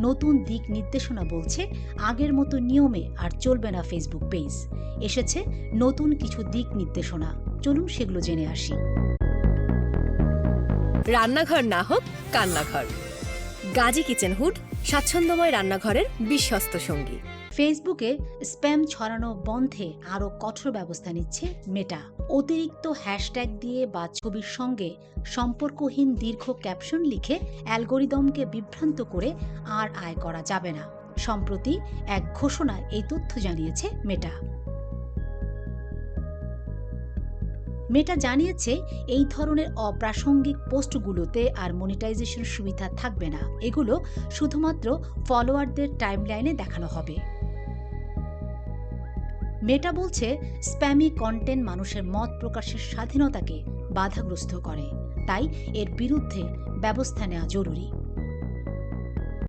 নতুন দিক নির্দেশনা বলছে আগের মতো নিয়মে আর চলবে না ফেসবুক পেজ এসেছে নতুন কিছু দিক নির্দেশনা। চলুন সেগুলো জেনে আসি। রান্নাঘর না হোক কান্নাঘর। গাজী কিচেন হুড, স্বাচ্ছন্দ্যময় রান্নাঘরের বিশ্বস্ত সঙ্গী। ফেসবুকে স্প্যাম ছড়ানো বন্ধে আরও কঠোর ব্যবস্থা নিচ্ছে মেটা। অতিরিক্ত হ্যাশট্যাগ দিয়ে বা ছবির সঙ্গে সম্পর্কহীন দীর্ঘ ক্যাপশন লিখে অ্যালগোরিদমকে বিভ্রান্ত করে আর আয় করা যাবে না। সম্প্রতি এক ঘোষণায় এই তথ্য জানিয়েছে মেটা। মেটা জানিয়েছে, এই ধরনের অপ্রাসঙ্গিক পোস্টগুলোতে আর মনিটাইজেশন সুবিধা থাকবে না। এগুলো শুধুমাত্র ফলোয়ারদের টাইমলাইনে দেখানো হবে। মেটা বলছে, স্প্যামি কন্টেন্ট মানুষের মত প্রকাশের স্বাধীনতাকে বাধাগ্রস্ত করে। তাই এর বিরুদ্ধে ব্যবস্থা নেওয়া জরুরি।